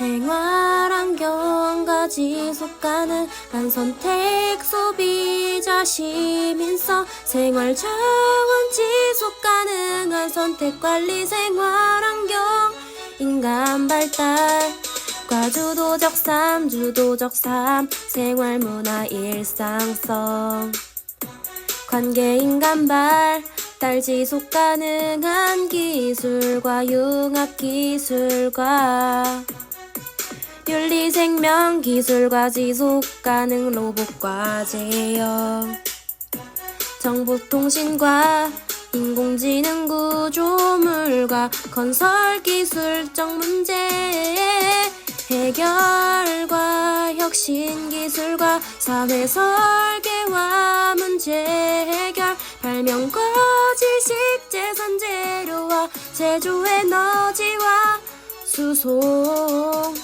생활환경과 지속 가능한 선택 소비자 시민서 생활 자원 지속 가능한 선택 관리 생활환경 인간 발달. 과주도적 삶 주도적 삶 생활 문화 일상성. 관계 인간 발달 지속 가능한 기술과 융합 기술과 윤리 생명 기술과 지속 가능 로봇과 제어 정보통신과 인공지능 구조물과 건설 기술적 문제 해결과 혁신 기술과 사회 설계와 문제 해결 발명과 지식 재산 재료와 제조 에너지와 수송